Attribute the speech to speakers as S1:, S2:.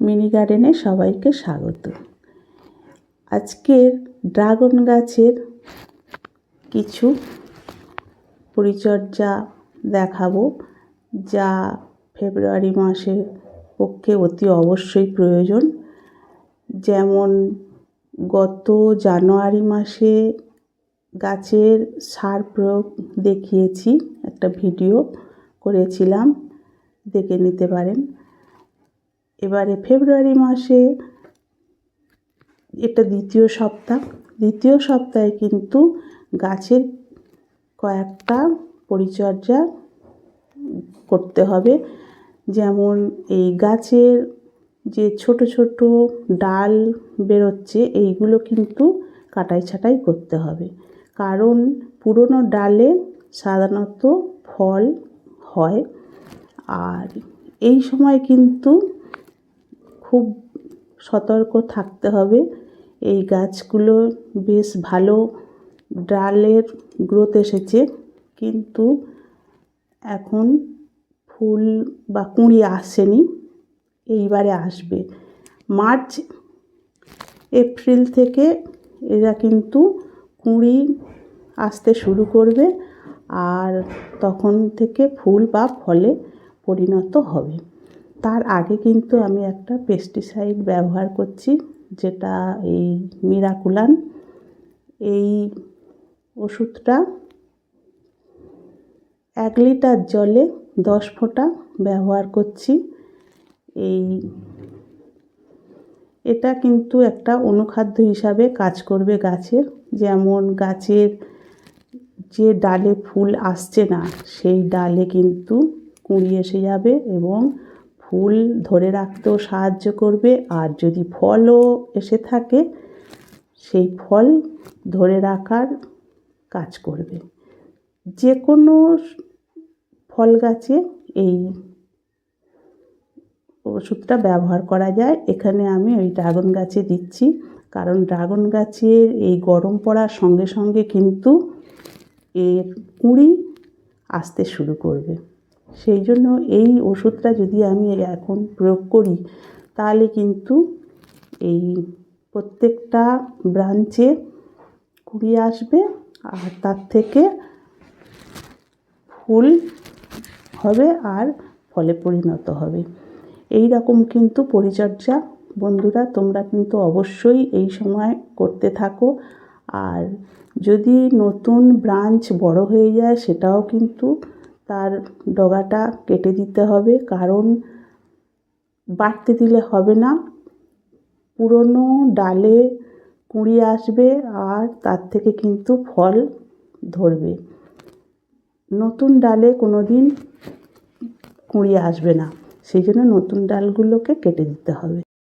S1: Mini গার্ডেনে সবাইকে স্বাগত। আজকের ড্রাগন গাছের কিছু পরিচর্যা দেখাবো, যা ফেব্রুয়ারি মাসের পক্ষে অতি অবশ্যই প্রয়োজন। যেমন, গত জানুয়ারি মাসে গাছের সার প্রয়োগ দেখিয়েছি, একটা ভিডিও করেছিলাম, দেখে নিতে পারেন। এবারে ফেব্রুয়ারি মাসে এটা দ্বিতীয় সপ্তাহ। দ্বিতীয় সপ্তাহে কিন্তু গাছের কয়েকটা পরিচর্যা করতে হবে। যেমন এই গাছের যে ছোট ছোট ডাল বেরোচ্ছে, এইগুলো কিন্তু কাটাই ছাঁটাই করতে হবে। কারণ পুরনো ডালে সাধারণত ফল হয়। আর এই সময় কিন্তু খুব সতর্ক থাকতে হবে। এই গাছগুলো বেশ ভালো ডালের গ্রোথ এসেছে। কিন্তু এখন ফুল বা কুঁড়ি আসেনি, এইবারে আসবে। মার্চ, এপ্রিল থেকে এরা কিন্তু কুঁড়ি আসতে শুরু করবে আর তখন থেকে ফুল বা ফলে পরিণত হবে। তার আগে কিন্তু আমি একটা পেস্টিসাইড ব্যবহার করছি, যেটা এই মিরাকুলান। এই ওষুধটা এক লিটার জলে দশ ফোঁটা ব্যবহার করছি। এই এটা কিন্তু একটা অনুখাদ্য হিসাবে কাজ করবে গাছের যেমন গাছের যে ডালে ফুল আসছে না, সেই ডালে কিন্তু কুঁড়ি এসে যাবে এবং ফুল ধরে রাখতেও সাহায্য করবে। আর যদি ফলও এসে থাকে, সেই ফল ধরে রাখার কাজ করবে। যে কোনো ফল গাছে এই ওষুধটা ব্যবহার করা যায়। এখানে আমি ওই ড্রাগন গাছে দিচ্ছি। কারণ ড্রাগন গাছের এই গরম পড়ার সঙ্গে সঙ্গে কিন্তু এর কুঁড়ি আসতে শুরু করবে। সেই জন্য এই ওষুধটা যদি আমি এখন প্রয়োগ করি, তাহলে কিন্তু এই প্রত্যেকটা ব্রাঞ্চে কুড়ি আসবে আর তার থেকে ফুল হবে আর ফলে পরিণত হবে। এই রকম কিন্তু পরিচর্যা বন্ধুরা, তোমরা কিন্তু অবশ্যই এই সময় করতে থাকো। আর যদি নতুন ব্রাঞ্চ বড় হয়ে যায়, সেটাও কিন্তু তার ডগাটা কেটে দিতে হবে। কারণ বাড়তে দিলে হবে না। পুরনো ডালে কুঁড়ি আসবে আর তার থেকে কিন্তু ফল ধরবে। নতুন ডালে কোনো দিন কুঁড়ি আসবে না। সেই জন্য নতুন ডালগুলোকে কেটে দিতে হবে।